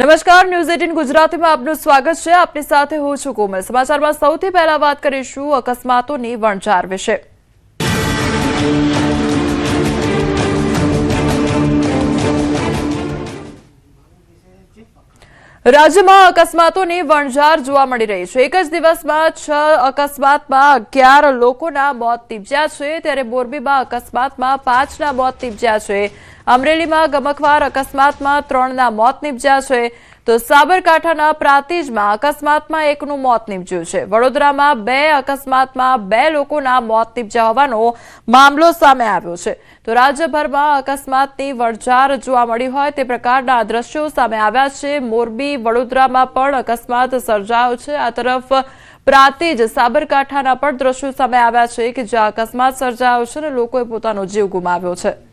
નમસ્કાર, news eighteen ગુજરાતીમાં આપનું સ્વાગત છે. આપની સાથે હું છું કોમલ. સમાચારમાં સૌથી પહેલા વાત કરીશું અકસ્માતોની વણઝાર વિશે. રાજ્યમાં અકસ્માતોની વણઝાર જોવા મળી રહી છે. એક જ દિવસમાં છ અકસ્માતમાં અગિયાર લોકોના મોત નીપજ્યા છે. ત્યારે મોરબીમાં અકસ્માતમાં પાંચના મોત નીપજ્યા છે. અમરેલીમાં ગમખવાર અકસ્માતમાં ત્રણના મોત નીપજ્યા છે. તો સાબરકાંઠાના પ્રાંતિજમાં અકસ્માતમાં એકનું મોત નીપજ્યું છે. વડોદરામાં બે અકસ્માતમાં બે લોકોના મોત નીપજ્યા હોવાનો મામલો સામે આવ્યો છે. તો રાજ્યભરમાં અકસ્માતની વણઝાર જોવા મળી હોય તે પ્રકારના દ્રશ્યો સામે આવ્યા છે. મોરબી, વડોદરામાં પણ અકસ્માત સર્જાયો છે. આ તરફ પ્રાતિજ સાબરકાંઠાના પણ દ્રશ્યો સામે આવ્યા છે કે જ્યાં અકસ્માત સર્જાયો છે અને લોકોએ પોતાનો જીવ ગુમાવ્યો છે.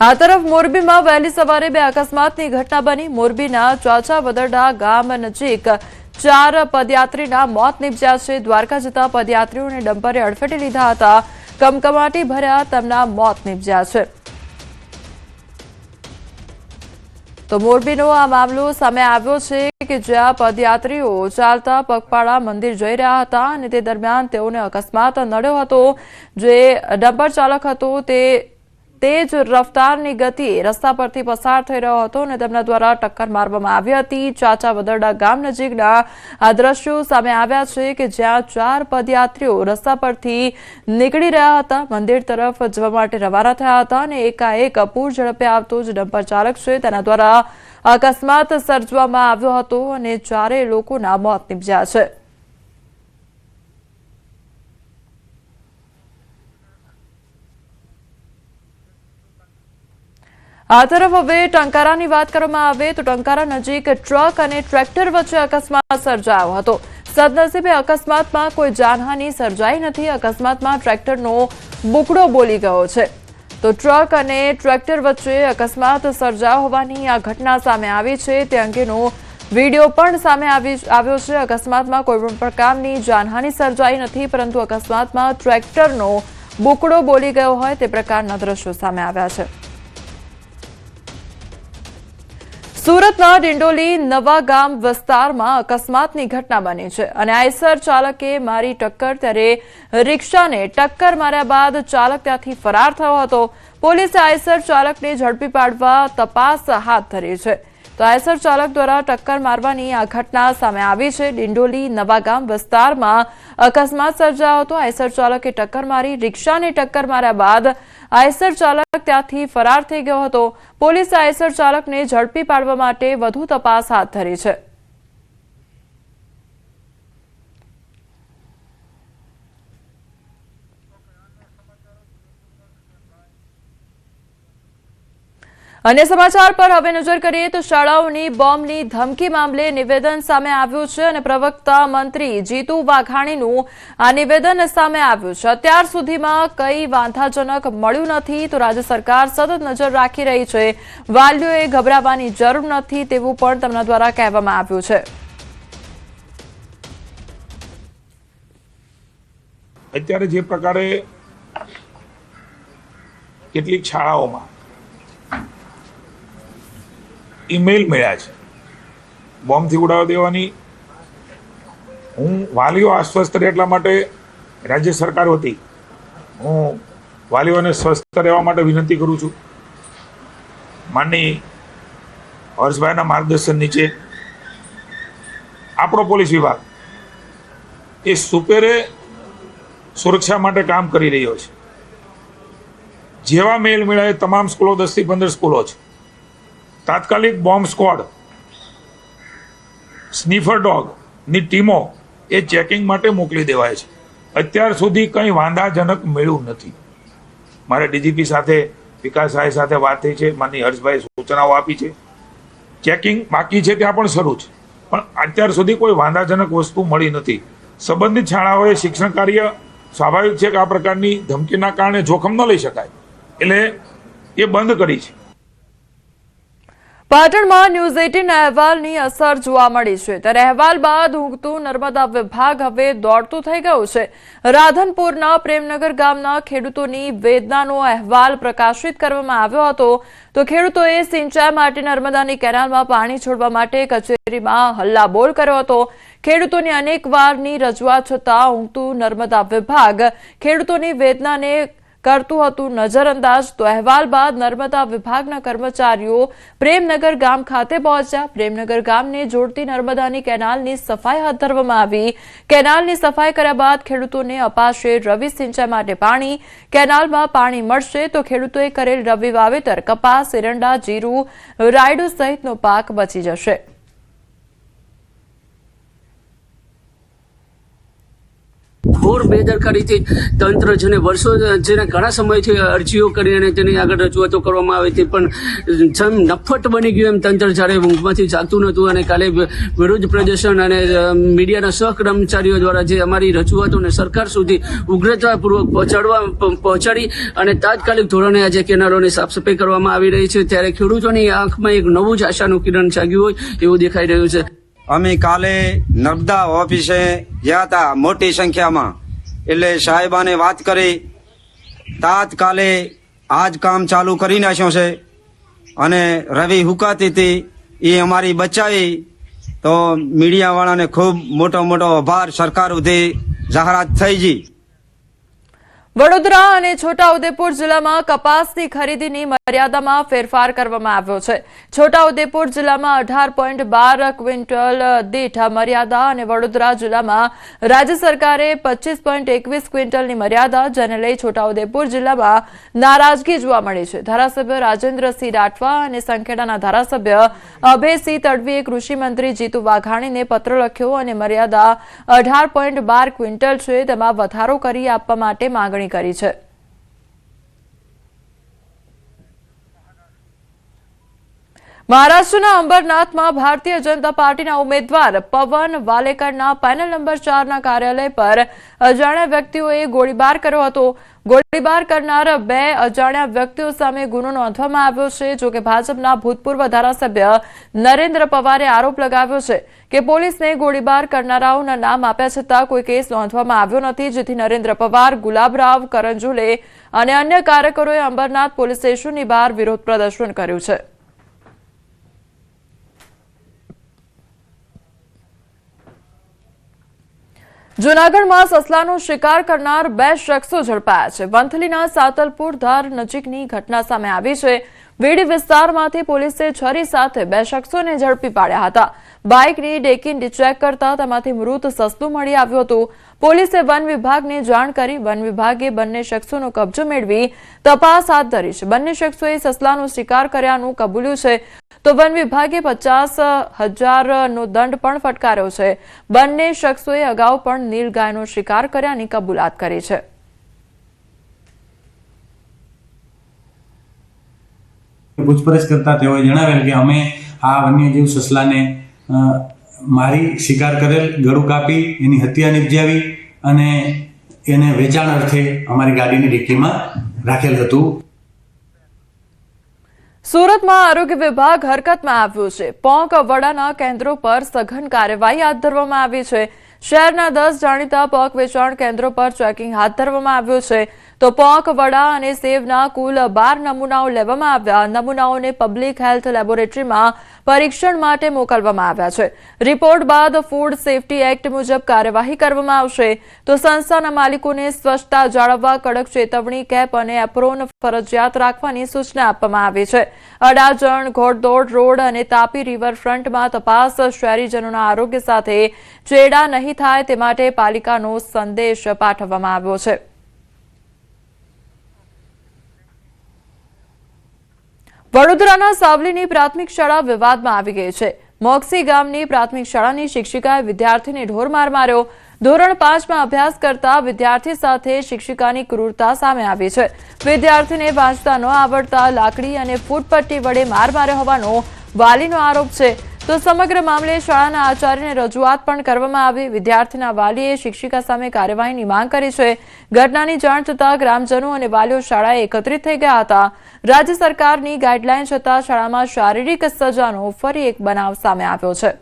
આ તરફ મોરબીમાં વહેલી સવારે બે અકસ્માતની ઘટના બની. મોરબીના ચાચા વદરડા ગામ નજીક ચાર પદયાત્રીના મોત નીપજ્યા છે. દ્વારકા જતા પદયાત્રીઓને ડમ્પરે અડફેટે લીધા હતા. કમકમાટી ભર્યા તેમના મોત નીપજ્યા છે. તો મોરબીનો આ મામલો સામે આવ્યો છે કે જ્યાં પદયાત્રીઓ ચાલતા પગપાળા મંદિર જઈ રહ્યા હતા અને તે દરમિયાન તેઓને અકસ્માત નડ્યો હતો. જે ડમ્પર ચાલક હતો તે તેજ રફતારની ગતિ રસ્તા પરથી પસાર થઈ રહ્યો હતો અને તેમના દ્વારા ટક્કર મારવામાં આવી હતી. ચાચા વદરડા ગામ નજીકના આ દ્રશ્યો સામે આવ્યા છે કે જ્યાં ચાર પદયાત્રીઓ રસ્તા પરથી નીકળી રહ્યા હતા. મંદિર તરફ જવા માટે રવાના થયા હતા અને એકાએક પૂર ઝડપે આવતો જ ડમ્પર ચાલક છે. તેના દ્વારા અકસ્માત સર્જવામાં આવ્યો હતો અને ચારેય લોકોના મોત નીપજ્યા છે. આ તરફ હવે ટંકારાની વાત કરવામાં આવે તો ટંકારા નજીક ટ્રક અને ટ્રેક્ટર વચ્ચે અકસ્માત સર્જાયો હતો. સદનસીબે અકસ્માતમાં કોઈ જાનહાની સર્જાઈ નથી. અકસ્માતમાં ટ્રેક્ટરનો બુકડો બોલી ગયો છે. તો ટ્રક અને ટ્રેક્ટર વચ્ચે અકસ્માત સર્જાયો હોવાની આ ઘટના સામે આવી છે. તે અંગેનો વીડિયો પણ સામે આવી આવ્યો છે. અકસ્માતમાં કોઈ પણ પ્રકારની જાનહાની સર્જાઈ નથી, પરંતુ અકસ્માતમાં ટ્રેક્ટરનો બુકડો બોલી ગયો હોય તે પ્રકારના દ્રશ્યો સામે આવ્યા છે. સુરતના ડિંડોલી નવા ગામ વિસ્તારમાં અકસ્માતની ઘટના બની છે અને આઈસર ચાલકે મારી ટક્કર ત્યારે રિક્ષાને ટક્કર માર્યા બાદ ચાલક ત્યાંથી ફરાર થયો હતો. પોલીસે આઈસર ચાલકને ઝડપી પાડવા તપાસ હાથ ધરી છે. તો આઈસર ચાલક દ્વારા ટક્કર મારવાની આ ઘટના સામે આવી છે. ડિંડોલી નવાગામ વિસ્તારમાં અકસ્માત સર્જાયો હતો. આઈસર ચાલકે ટક્કર મારી રિક્ષાને ટક્કર માર્યા બાદ આઈસર ચાલક ત્યાંથી ફરાર થઈ ગયો હતો. પોલીસે આઈસર ચાલકને ઝડપી પાડવા માટે વધુ તપાસ હાથ ધરી છે. અન્ય સમાચાર પર હવે નજર કરીએ તો શાળાઓની બોમ્બની ધમકી મામલે નિવેદન સામે આવ્યું છે અને પ્રવક્તા મંત્રી જીતુ વાઘાણીનું આ નિવેદન સામે આવ્યું છે. અત્યાર સુધીમાં કઈ વાંધાજનક મળ્યું નથી તો રાજ્ય સરકાર સતત નજર રાખી રહી છે. વાલીઓએ ગભરાવાની જરૂર નથી તેવું પણ તેમના દ્વારા કહેવામાં આવ્યું છે. અત્યારે જે પ્રકારે કેટલીક શાળાઓમાં ઈમેલ મળ્યા છે. બોમ્બથી ઉડાવી દેવાની. હું વાલીઓ આશ્વસ્ત રહે એટલા માટે રાજ્ય સરકાર વતી હું વાલીઓને સ્વસ્થ રહેવા માટે વિનંતી કરું છું. માનની હર્ષભાઈના માર્ગદર્શન નીચે આપણો પોલીસ વિભાગ એ સુપેરે સુરક્ષા માટે કામ કરી રહ્યો છે. જેવા મેલ મેળાએ તમામ સ્કૂલો દસથી પંદર સ્કૂલો છે. તાત્કાલિક બોમ્બ સ્કોડ સ્નીફર ડોગની ટીમો એ ચેકિંગ માટે મોકલી દેવાય છે. અત્યાર સુધી કંઈ વાંધાજનક મળ્યું નથી. મારે ડીજીપી સાથે, વિકાસ સાહેબ સાથે વાત થઈ છે માની હર્ષભાઈ સૂચનાઓ આપી છે. ચેકિંગ બાકી છે ત્યાં પણ શરૂ છે. પણ અત્યાર સુધી કોઈ વાંધાજનક વસ્તુ મળી નથી. સંબંધિત શાળાઓએ શિક્ષણ કાર્ય સ્વાભાવિક છે કે આ પ્રકારની ધમકીના કારણે જોખમ ન લઈ શકાય. એટલે એ બંધ કરી છે. પાટણમાં ન્યૂઝ એટીન અહેવાલની અસર જોવા મળી છે. ત્યારે અહેવાલ બાદ ઊંઘતું નર્મદા વિભાગ હવે દોડતું થઈ ગયું છે. રાધનપુરના પ્રેમનગર ગામના ખેડૂતોની વેદનાનો અહેવાલ પ્રકાશિત કરવામાં આવ્યો હતો. તો ખેડૂતોએ સિંચાઈ માટે નર્મદાની કેનાલમાં પાણી છોડવા માટે કચેરીમાં હલ્લાબોલ કર્યો હતો. ખેડૂતોની અનેક વારની રજૂઆત છતાં ઊંઘતું નર્મદા વિભાગ ખેડૂતોની વેદનાને કરતું હતું. નજરઅંદાજ તો અહેવાલ બાદ નર્મદા વિભાગના કર્મચારીઓ પ્રેમનગર ગામ ખાતે પહોંચ્યા. પ્રેમનગર ગામને જોડતી નર્મદાની કેનાલની સફાઈ હાથ ધરવામાં આવી. કેનાલની સફાઈ કર્યા બાદ ખેડૂતોને અપાશે રવિ સિંચાઈ માટે પાણી. કેનાલમાં પાણી મળશે તો ખેડૂતોએ કરેલ રવિ વાવેતર, કપાસ, એરંડા, જીરું, રાયડો સહિતનો પાક બચી જશે. ઘોર બેદરકારીથી તંત્ર જેને વર્ષો, જેને ઘણા સમયથી અરજીઓ કરી અને તેની આગળ રજૂઆતો કરવામાં આવી હતી, પણ જેમ નફટ બની ગયું એમ તંત્ર જ્યારે ઊંઘમાંથી જાગતું નહોતું અને કાલે વિરોધ પ્રદર્શન અને મીડિયાના સહકર્મચારીઓ દ્વારા જે અમારી રજૂઆતોને સરકાર સુધી ઉગ્રતાપૂર્વક પહોંચાડવા પહોંચાડી અને તાત્કાલિક ધોરણે આજે કેનાલોની સાફસફાઈ કરવામાં આવી રહી છે. ત્યારે ખેડૂતોની આંખમાં એક નવું જ આશાનું કિરણ જાગ્યું હોય એવું દેખાઈ રહ્યું છે. અમે કાલે નર્મદા ઓફિસે ગયા હતા મોટી સંખ્યામાં. એટલે સાહેબાને વાત કરી, તાત્કાલે આજ કામ ચાલુ કરી નાખ્યો છે. અને રવિ હુકાતી હતી એ અમારી બચાવી તો મીડિયાવાળાને ખૂબ મોટો મોટો આભાર, સરકાર સુધી જાહેરાત થઈ ગઈ. વડોદરા અને છોટાઉદેપુર જિલ્લામાં કપાસની ખરીદીની મર્યાદામાં ફેરફાર કરવામાં આવ્યો છે. છોટાઉદેપુર જિલ્લામાં અઢાર પોઈન્ટ બાર ક્વિન્ટલ દીઠ મર્યાદા અને વડોદરા જિલ્લામાં રાજ્ય સરકારે પચીસ પોઈન્ટ એકવીસ ક્વિન્ટલની મર્યાદા, જેને લઈ છોટાઉદેપુર જિલ્લામાં નારાજગી જોવા મળી છે. ધારાસભ્ય રાજેન્દ્રસિંહ રાઠવા અને સંખેડાના ધારાસભ્ય અભયસિંહ તડવીએ કૃષિમંત્રી જીતુ વાઘાણીને પત્ર લખ્યો અને મર્યાદા અઢાર પોઈન્ટ બાર ક્વિન્ટલ છે, તેમાં વધારો કરી આપવા માટે માંગણી કરી છે. મહારાષ્ટ્રના અંબરનાથમાં ભારતીય જનતા પાર્ટીના ઉમેદવાર પવન વાલેકરના પેનલ નંબર ચારના કાર્યાલય પર અજાણ્યા વ્યક્તિઓએ ગોળીબાર કર્યો હતો. ગોળીબાર કરનાર બે અજાણ્યા વ્યક્તિઓ સામે ગુનો નોંધવામાં આવ્યો છે જોકે ભાજપના ભૂતપૂર્વ ધારાસભ્ય નરેન્દ્ર પવારે આરોપ લગાવ્યો છે કે પોલીસને ગોળીબાર કરનારાઓના નામ આપ્યા છતાં કોઈ કેસ નોંધવામાં આવ્યો નથી, જેથી નરેન્દ્ર પવાર, ગુલાબરાવ, કરંજુલે અને અન્ય કાર્યકરોએ અંબરનાથ પોલીસ સ્ટેશનની બહાર વિરોધ પ્રદર્શન કર્યું છે. જૂનાગઢમાં સસલાનો શિકાર કરનાર બે શખ્સો ઝડપાયા છે. વંથલીના સાતલપુર ધાર નજીકની ઘટના સામે આવી છે. વીડી વિસ્તારમાંથી પોલીસે છરી સાથે બે શખ્સોને ઝડપી પાડ્યા હતા. બાઇકની ડેકીન ચેક કરતા તેમાંથી મૃત સસલું મળી આવ્યું હતું. પોલીસે વન વિભાગને જાણ કરી વન વિભાગે બંને શખ્સોનો કબજો મેળવી તપાસ હાથ ધરી છે. બંને શખ્સોએ સસલાનો શિકાર કર્યાનું કબૂલ્યું છે. તો વન વિભાગે પચાસ હજારનો દંડ પણ ફટકાર્યો છે. બંને શખ્સોએ અગાઉ પણ નીલગાયનો શિકાર કર્યાની કબૂલાત કરી છે. પૂછપરછ કરતા તેઓએ જણાવેલ કે અમે આ વન્યજીવ સસલાને મારી શિકાર કરેલ, ગળું કાપી, એની હત્યા નિપજાવી અને એને વેચાણ અર્થે અમારી ગાડીની ડિક્કીમાં રાખેલ હતું. સુરતમાં આરોગ્ય વિભાગ હરકતમાં આવ્યું છે. પોંક વડાના કેન્દ્રો પર સઘન કાર્યવાહી હાથ ધરવામાં આવી છે. શહેરના દસ જાણીતા પોંક વેચાણ કેન્દ્રો પર ચેકિંગ હાથ ધરવામાં આવ્યું છે. તો પોક, વડા અને સેવના કુલ બાર નમૂનાઓ લેવામાં આવ્યા. નમૂનાઓને પબ્લિક હેલ્થ લેબોરેટરીમાં પરીક્ષણ માટે મોકલવામાં આવ્યા છે. રિપોર્ટ બાદ ફૂડ સેફટી એક્ટ મુજબ કાર્યવાહી કરવામાં આવશે. તો સંસ્થાના માલિકોને સ્વચ્છતા જાળવવા, કડક ચેતવણી, કેપ અને એપ્રોન ફરજિયાત રાખવાની સૂચના આપવામાં આવી છે. અડાજણ, ઘોડદોડ રોડ અને તાપી રિવરફ્રન્ટમાં તપાસ, શહેરીજનોના આરોગ્ય સાથે ચેડા નહીં થાય તે માટે પાલિકાનો સંદેશ પાઠવવામાં આવ્યો છે. વડોદરાના સાવલીની પ્રાથમિક શાળા વિવાદમાં આવી ગઈ છે. મોક્સી ગામની પ્રાથમિક શાળાની શિક્ષિકાએ વિદ્યાર્થીને ઢોરમાર માર્યો. ધોરણ પાંચમાં અભ્યાસ કરતા વિદ્યાર્થી સાથે શિક્ષિકાની ક્રૂરતા સામે આવી છે. વિદ્યાર્થીને વાંચતા ન આવડતા લાકડી અને ફૂટપટ્ટી વડે માર માર્યો હોવાનો વાલીનો આરોપ છે. તો સમગ્ર મામલે શાળાના આચાર્યને રજૂઆત પણ કરવામાં આવી. વિદ્યાર્થીના વાલીએ શિક્ષિકા સામે કાર્યવાહીની માંગ કરી છે. ઘટનાની જાણ થતાં ગ્રામજનો અને વાલીઓ શાળાએ એકત્રિત થઈ ગયા હતા. રાજ્ય સરકારની ગાઈડલાઈન છતાં શાળામાં શારીરિક સજાનો ફરી એક બનાવ સામે આવ્યો છે.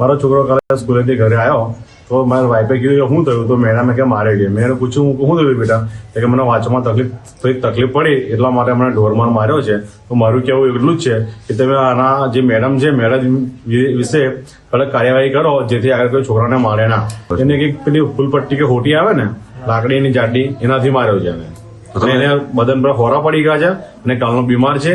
મારો છોકરો કાલે સ્કૂલેથી ઘરે આવ્યો તો મારા વાઈફે કીધું કે શું થયું? તો મેડમે કે મારે છે મેં એને પૂછ્યું હું શું થયું બેટા? તો કે મને વાંચવામાં તકલીફ થોડીક તકલીફ પડી એટલા માટે મને ઢોરમાર માર્યો છે. તો મારું કહેવું એટલું જ છે કે તમે આના જે મેડમ છે મેડમ વિશે કડક કાર્યવાહી કરો જેથી આગળ કોઈ છોકરાને મારે ના. એને કંઈક પેલી ફૂલપટ્ટી કે હોટી આવે ને લાકડીની જાડી એનાથી માર્યો છે એને. એને બદન પર હોરા પડી ગયા છે અને કાલનો બીમાર છે.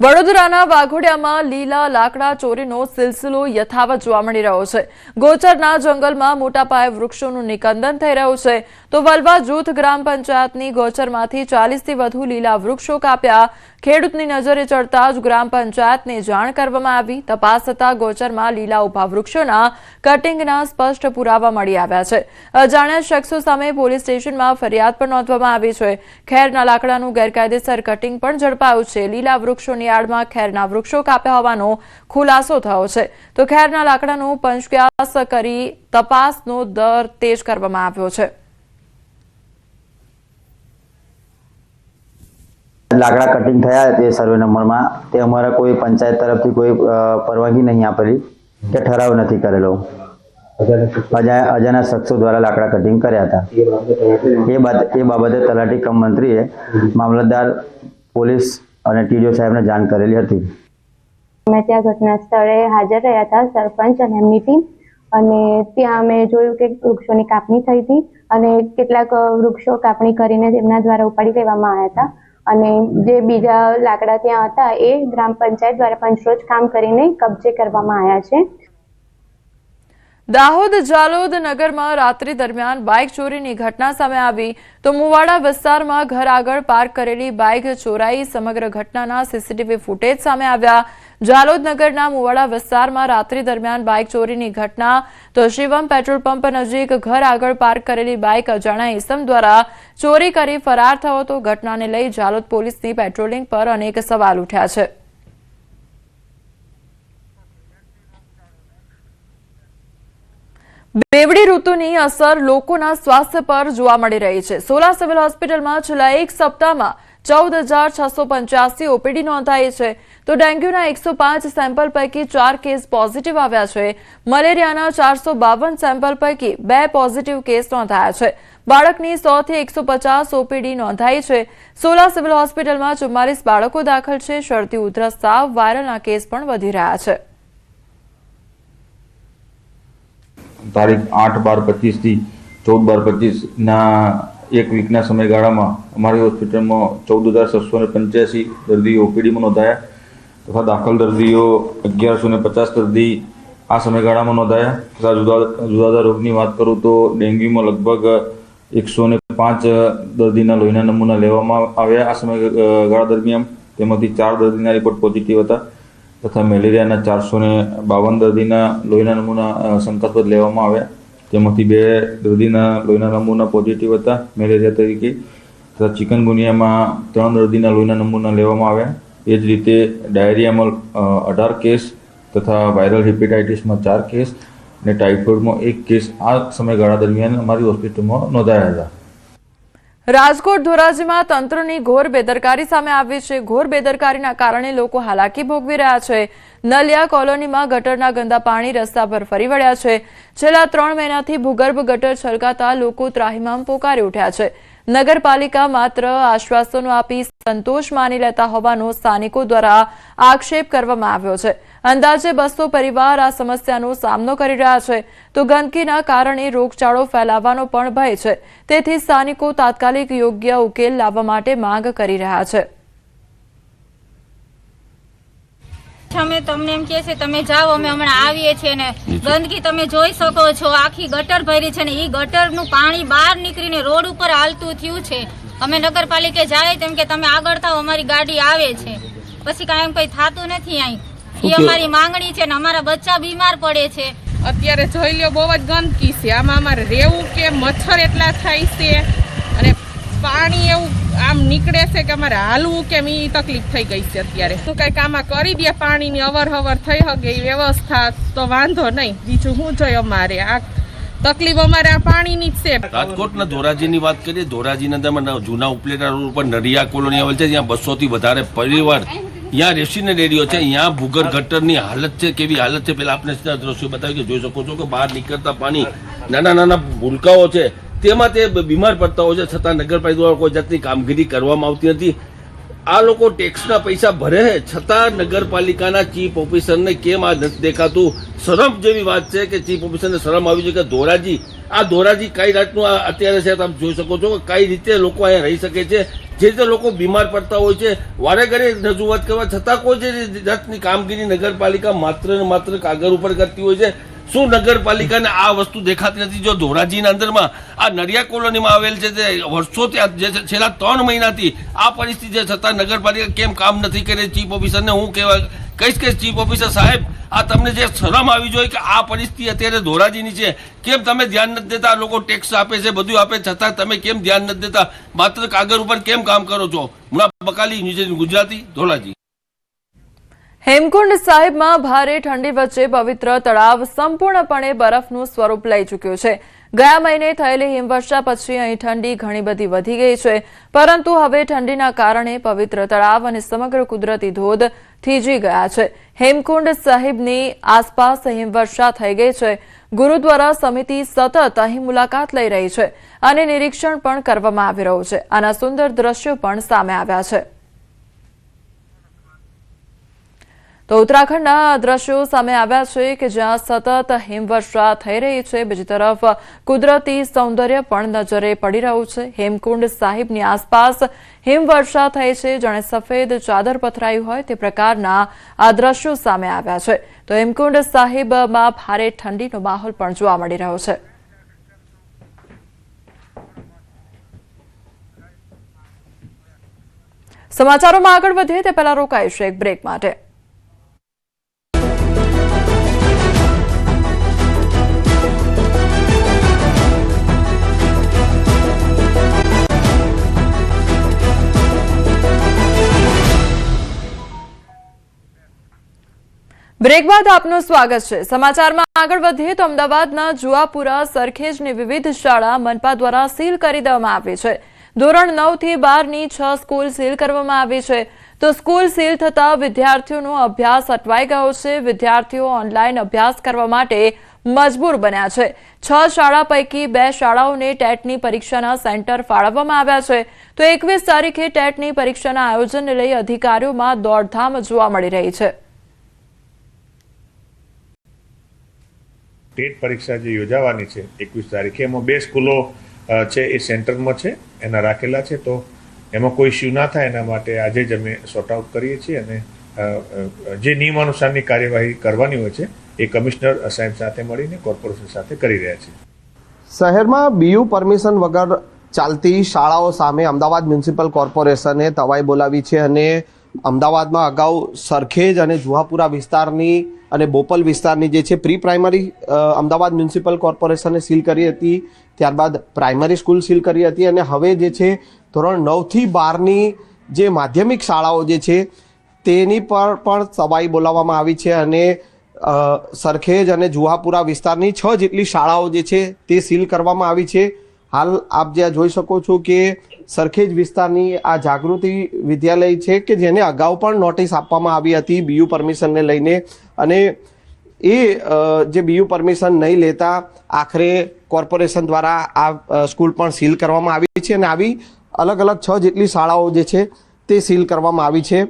વડોદરાના વાઘોડિયામાં લીલા લાકડા ચોરીનો સિલસિલો યથાવત જોવા મળી રહ્યો છે. ગોચરના જંગલમાં મોટા પાયે વૃક્ષોનું નિકંદન થઈ રહ્યું છે. તો વલવા જૂથ ગ્રામ પંચાયતની ગોચરમાંથી ચાલીસથી વધુ લીલા વૃક્ષો કાપ્યા. ખેડૂતની નજરે ચડતા જ ગ્રામ પંચાયતને જાણ કરવામાં આવી. તપાસ થતાં ગોચરમાં લીલા ઊભા વૃક્ષોના કટિંગના સ્પષ્ટ પુરાવા મળી આવ્યા છે. અજાણ્યા શખ્સો સામે પોલીસ સ્ટેશનમાં ફરિયાદ પણ નોંધવામાં આવી છે. ખેરના લાકડાનું ગેરકાયદેસર કટિંગ પણ ઝડપાયું છે. લીલા વૃક્ષોની આડમાં ખેરના વૃક્ષો કાપ્યા હોવાનો ખુલાસો થયો છે. તો ખેરના લાકડાનું પંચક્યાસ કરી તપાસનો દર તેજ કરવામાં આવ્યો છે. લાકડા કટિંગ થયા તે સર્વે નંબરમાં. તે અમારા કોઈ પંચાયત તરફથી કોઈ પરવાનગી નહીં આપેલી કે ઠરાવ નથી કરેલો. અજા- અજાણ્યા શખ્સો દ્વારા લાકડા કટિંગ કર્યા હતા. એ બાબતે તલાટી કમ મંત્રીએ મામલતદાર, પોલીસ અને ટીડીઓ સાહેબને જાણ કરેલી હતી. અમે ત્યાં ઘટના સ્થળે હાજર રહ્યા હતા, સરપંચ અને એમની ટીમ. અને ત્યાં અમે જોયું કે વૃક્ષોની કાપણી થઈ હતી અને કેટલાક વૃક્ષો કાપણી કરીને તેમના દ્વારા ઉપાડી લેવામાં આવ્યા હતા. અને જે બીજા લાકડા ત્યાં હતા એ ગ્રામ પંચાયત દ્વારા પંચરોજ કામ કરીને કબજે કરવામાં આવ્યા છે. દાહોદ જાલોદ નગરમાં રાત્રિ દરમિયાન બાઇક ચોરીની ઘટના સામે આવી. તો મુવાડા વિસ્તારમાં ઘર આગળ પાર્ક કરેલી બાઇક ચોરાઈ સમગ્ર ઘટનાના સીસીટીવી ફૂટેજ સામે આવ્યા. જાલોદ નગરના મુવાડા વિસ્તારમાં રાત્રિ દરમિયાન બાઇક ચોરીની ઘટના. તો શિવમ પેટ્રોલ પંપ નજીક ઘર આગળ પાર્ક કરેલી બાઇક અજાણા ઇસમ દ્વારા ચોરી કરી ફરાર થયો તો ઘટનાને લઈ જાલોદ પોલીસની પેટ્રોલિંગ પર અનેક સવાલ ઉઠ્યા છે. બેવડી ઋતુની અસર લોકોના સ્વાસ્થ્ય પર જોવા મળી રહી છે. સોલા સિવિલ હોસ્પિટલમાં છેલ્લા એક સપ્તાહમાં ચૌદ હજાર છસો પંચ્યાસી ઓપીડી નોંધાઈ છે. તો ડેન્ગ્યુના એકસો પાંચ સેમ્પલ પૈકી ચાર કેસ પોઝિટિવ આવ્યા છે. મલેરિયાના ચારસો બાવન સેમ્પલ પૈકી બે પોઝિટિવ કેસ નોંધાયા છે. બાળકની સો થી એકસો પચાસ ઓપીડી નોંધાઈ છે. સોલા સિવિલ હોસ્પિટલમાં ચુમ્માલીસ બાળકો દાખલ છે. શરતી ઉધરસ, તાવ, વાયરલના કેસ પણ વધી રહ્યા છે. તારીખ આઠ બાર પચીસથી ચૌદ બાર પચીસના એક વીકના સમયગાળામાં અમારી હોસ્પિટલમાં ચૌદ હજાર છસો ને પંચ્યાસી દર્દીઓ ઓપીડીમાં નોંધાયા તથા દાખલ દર્દીઓ અગિયારસો ને પચાસ દર્દી આ સમયગાળામાં નોંધાયા તથા જુદા જુદા જુદા રોગની વાત કરું તો ડેન્ગ્યુમાં લગભગ એકસો ને પાંચ દર્દીના લોહીના નમૂના લેવામાં આવ્યા આ સમયગાળા દરમિયાન. તેમાંથી ચાર દર્દીના રિપોર્ટ પોઝિટિવ હતા. તથા મેલેરિયાના ચારસો ને બાવન દર્દીના લોહીના નમૂના શંકાસ્પદ લેવામાં આવ્યા. તેમાંથી બે દર્દીના લોહીના નમૂના પોઝિટિવ હતા, મેલેરિયા તરીકે. તથા ચિકનગુનિયામાં ત્રણ દર્દીના લોહીના નમૂના લેવામાં આવ્યા. એ જ રીતે ડાયરિયામાં અઢાર કેસ તથા વાયરલ હેપેટાઇટિસમાં ચાર કેસ અને ટાઇફોઇડમાં એક કેસ આ સમયગાળા દરમિયાન અમારી હોસ્પિટલમાં નોંધાયા હતા. રાજકોટ ધોરાજીમાં તંત્રની ઘોર બેદરકારી સામે આવી છે. ઘોર બેદરકારીના કારણે લોકો હાલાકી ભોગવી રહ્યા છે. નલિયા કોલોનીમાં ગટરના ગંદા પાણી રસ્તા પર ફરી વળ્યા છે. છેલ્લા ત્રણ મહિનાથી ભૂગર્ભ ગટર છલકાતા લોકો ત્રાહિમામ પોકારી ઉઠ્યા છે. નગરપાલિકા માત્ર આશ્વાસનો આપી સંતોષ માની લેતા હોવાનો સ્થાનિકો દ્વારા આક્ષેપ કરવામાં આવ્યો છે. અંદાજે બસો પરિવાર આ સમસ્યાનો સામનો કરી રહ્યા છે. તો ગંદકીના કારણે રોગચાળો ફેલાવાનો પણ ભય છે. તેથી સ્થાનિકો તાત્કાલિક યોગ્ય ઉકેલ લાવવા માટે માંગ કરી રહ્યા છે. અમે તમને એમ કહે છે, તમે જાઓ, અમે હમણાં આવીએ છીએ ને ગંદકી તમે જોઈ શકો છો. આખી ગટર ભરી છે ને એ ગટરનું પાણી બહાર નીકળીને રોડ ઉપર હાલતું થયું છે. અમે નગરપાલિકે જાય તેમ કે તમે આગળ થાઓ, અમારી ગાડી આવે છે. પછી કાંઈ એમ કઈ થતું નથી અહીં. એ અમારી માંગણી છે ને અમારા બચ્ચા બીમાર પડે છે. અત્યારે જોઈ લ્યો બહુ જ ગંદકી છે. આમાં અમારે રહેવું કે મચ્છર એટલા થાય છે અને પાણી એવું આમ નીકળે છે કે અમારે હાલવું કેમ એ તકલીફ થઈ ગઈ છે અત્યારે. તો કંઈક આમાં કરી દે પાણીની અવર હવર થઈ હગે એ વ્યવસ્થા તો વાંધો નહીં. બીજું શું જોઈએ અમારે? આ તકલીફ અમારે આ પાણીની જ છે. રાજકોટના ધોરાજીની વાત કરીએ ધોરાજીના અંદર જૂના ઉપલેટા રોડ ઉપર નડિયા કોલોની આવેલ છે જ્યાં બસો થી વધારે પરિવાર ત્યાં રેડિયો છે ત્યાં ભૂગર ગટરની હાલત છે, કેવી હાલત છે, પેલા આપણે દ્રશ્યો બતાવી કે જોઈ શકો છો કે બહાર નીકળતા પાણી નાના નાના ભૂલકાઓ છે. તેમાં તે બીમાર પડતા હોય છે, છતાં નગરપાલિકા કોઈ જાતની કામગીરી કરવામાં આવતી નથી. આ લોકો ટેક્સના પૈસા ભરે છે, છતાં નગરપાલિકાના ચીફ ઓફિસરને કેમ આ નથી દેખાતું? શરમ જેવી વાત છે કે ચીફ ઓફિસરને શરમ આવી છે કે ધોરાજી આ ધોરાજી કઈ જાતનું આ અત્યારે છે, તમે જોઈ શકો છો કઈ રીતે લોકો અહીંયા રહી શકે છે, જે રીતે લોકો બીમાર પડતા હોય છે. વારે ઘરે રજૂઆત કરવા છતાં કોઈ જે જાતની કામગીરી નગરપાલિકા માત્ર ને માત્ર કાગળ ઉપર કરતી હોય છે. શું નગરપાલિકાને આ વસ્તુ દેખાતી નથી? જો ધોરાજીના અંદરમાં આ નડિયા કોલોનીમાં આવેલ છે તે વર્ષોથી આ જે છેલ્લા ત્રણ મહિનાથી આ પરિસ્થિતિ છતાં નગરપાલિકા કેમ કામ નથી કરે? ચીફ ઓફિસરને હું કહેવા કહીશ કે ચીફ ઓફિસર સાહેબ, આ તમને જે શરમ આવી જોઈએ કે આ પરિસ્થિતિ અત્યારે ધોરાજીની છે, કેમ તમે ધ્યાન નથી દેતા? લોકો ટેક્સ આપે છે, બધું આપે, છતાં તમે કેમ ધ્યાન નથી દેતા? માત્ર કાગળ ઉપર કેમ કામ કરો છો? મુના બકાલી ગુજરાતી, ધોરાજી. હેમકુંડ સાહેબમાં ભારે ઠંડી વચ્ચે પવિત્ર તળાવ સંપૂર્ણપણે બરફનું સ્વરૂપ લઈ ચૂક્યું છે. ગયા મહિને થયેલી હિમવર્ષા પછી અહીં ઠંડી ઘણી બધી વધી ગઈ છે. પરંતુ હવે ઠંડીના કારણે પવિત્ર તળાવ અને સમગ્ર કુદરતી ધોધ થીજી ગયા છે. હેમકુંડ સાહિબની આસપાસ હિમવર્ષા થઈ ગઈ છે. ગુરુદ્વારા સમિતિ સતત અહીં મુલાકાત લઈ રહી છે અને નિરીક્ષણ પણ કરવામાં આવી રહ્યું છે. આના સુંદર દ્રશ્યો પણ સામે આવ્યા છે. તો ઉત્તરાખંડના દ્રશ્યો સામે આવ્યા છે કે જ્યાં સતત હિમવર્ષા થઈ રહી છે. બીજી તરફ કુદરતી સૌંદર્ય પણ નજરે પડી રહ્યું છે. હેમકુંડ સાહિબની આસપાસ હિમવર્ષા થઈ છે. જાણે સફેદ ચાદર પથરાયું હોય તે પ્રકારના આ દ્રશ્યો સામે આવ્યા છે. તો હેમકુંડ સાહિબમાં ભારે ઠંડીનો માહોલ પણ જોવા મળી રહ્યો છે. સમાચારોમાં આગળ વધીએ તે પહેલા રોકાઈશું એક બ્રેક માટે. બ્રેક બાદ આપનું સ્વાગત છે. સમાચારમાં આગળ વધીએ તો અમદાવાદના જુઆપુરા સરખેજની વિવિધ શાળા મનપા દ્વારા સીલ કરી દેવામાં આવી છે. ધોરણ નવથી બારની છ સ્કૂલ સીલ કરવામાં આવી છે. તો સ્કૂલ સીલ થતા વિદ્યાર્થીઓનો અભ્યાસ અટવાઈ ગયો છે. વિદ્યાર્થીઓ ઓનલાઈન અભ્યાસ કરવા માટે મજબૂર બન્યા છે. છ શાળા પૈકી બે શાળાઓને ટેટની પરીક્ષાના સેન્ટર ફાળવવામાં આવ્યા છે. તો એકવીસ તારીખે ટેટની પરીક્ષાના આયોજનને લઈ અધિકારીઓમાં દોડધામ જોવા મળી રહી છે. ટેટ પરીક્ષા જે યોજાવાની છે, એકવીસ તારીખે, એમાં બે સ્કૂલો છે, એ સેન્ટરમાં છે, એના રાખેલા છે, તો એમાં કોઈ ઇસ્યુ ના થાય, એના માટે આજે જ અમે સોર્ટ આઉટ કરીએ છીએ અને જે નિયમ જે નિયમાનુસારની કાર્યવાહી કરવાની હોય છે, એ કમિશનર સાહેબ સાથે મળીને કોર્પોરેશન સાથે કરી રહ્યા છે. શહેરમાં બીયુ પરમિશન વગર ચાલતી શાળાઓ સામે અમદાવાદ મ્યુનિસિપલ કોર્પોરેશને તવાઈ બોલાવી છે અને અમદાવાદમાં અગાઉ સરખેજ અને જુહાપુરા વિસ્તારની અને બોપલ વિસ્તારની જે છે પ્રી પ્રાઇમરી અમદાવાદ મ્યુનિસિપલ કોર્પોરેશને સીલ કરી હતી, ત્યારબાદ પ્રાઇમરી સ્કૂલ સીલ કરી હતી અને હવે જે છે ધોરણ નવથી બારની જે માધ્યમિક શાળાઓ જે છે તેની પર પણ સવાઈ બોલાવવામાં આવી છે અને સરખેજ અને જુહાપુરા વિસ્તારની છ જેટલી શાળાઓ જે છે તે સીલ કરવામાં આવી છે. હાલ આપ જ્યાં જોઈ શકો છો કે સરખેજ વિસ્તારની આ જાગૃતિ વિદ્યાલય છે કે જેને અગાઉ પણ નોટિસ આપવામાં આવી હતી બીયુ પરમિશનને લઈને. અને એ જે બીયુ પરમિશન નહીં લેતા આખરે કોર્પોરેશન દ્વારા આ સ્કૂલ પણ સીલ કરવામાં આવી છે અને આવી અલગ અલગ છ જેટલી શાળાઓ જે છે તે સીલ કરવામાં આવી છે.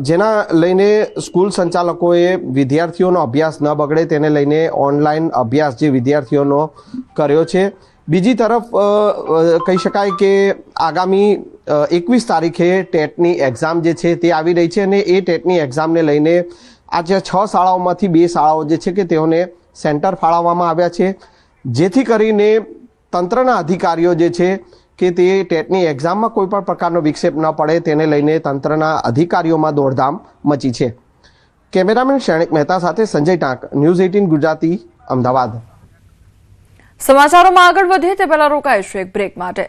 જેના લઈને સ્કૂલ સંચાલકોએ વિદ્યાર્થીઓનો અભ્યાસ ન બગડે તેને લઈને ઓનલાઈન અભ્યાસ જે વિદ્યાર્થીઓનો કર્યો છે બીજી તરફ કહી શકાય કે આગામી એકવીસ તારીખે ટેટની એક્ઝામ જે છે તે આવી રહી છે અને એ ટેટની એક્ઝામને લઈને આ જે છ શાળાઓમાંથી બે શાળાઓ જે છે કે તેઓને સેન્ટર ફાળવવામાં આવ્યા છે. જેથી કરીને તંત્રના અધિકારીઓ જે છે કે તે ટેટની એક્ઝામમાં કોઈ પણ પ્રકારનો વિક્ષેપ ન પડે તેને લઈને તંત્રના અધિકારીઓમાં દોડધામ મચી છે. કેમેરામેન શૈણિક મહેતા સાથે સંજય ટાંક, ન્યૂઝ એઇટીન ગુજરાતી, અમદાવાદ. સમાચારોમાં આગળ વધીએ તે પહેલા રોકાઈશું એક બ્રેક માટે.